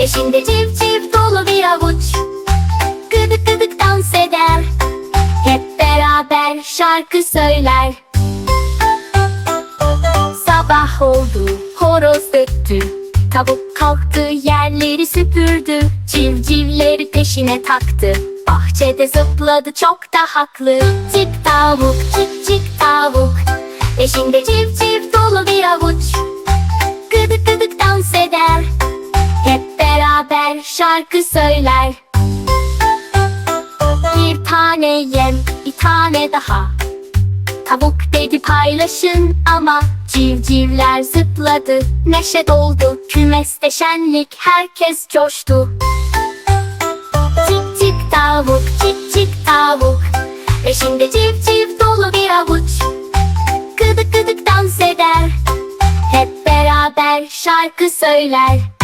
Eşinde çift çift dolu bir avuç. Gıdık gıdık dans eder. Hep beraber şarkı söyler. Sabah oldu, horoz döktü. Tavuk kalktı, yerleri süpürdü. Civcivleri peşine taktı. Bahçede zıpladı, çok da haklı. Cip tavuk, cip cip tavuk. Eşinde çift çift dolu bir avuç. Gıdık gıdık dans eder beraber şarkı söyler. Bir tane yem, bir tane daha. Tavuk dedi paylaşın ama civcivler zıpladı. Neşe doldu kümeste şenlik herkes coştu. Cik cik tavuk cik cik tavuk. Peşinde civciv dolu bir avuç. Gıdık gıdık dans eder. Hep beraber şarkı söyler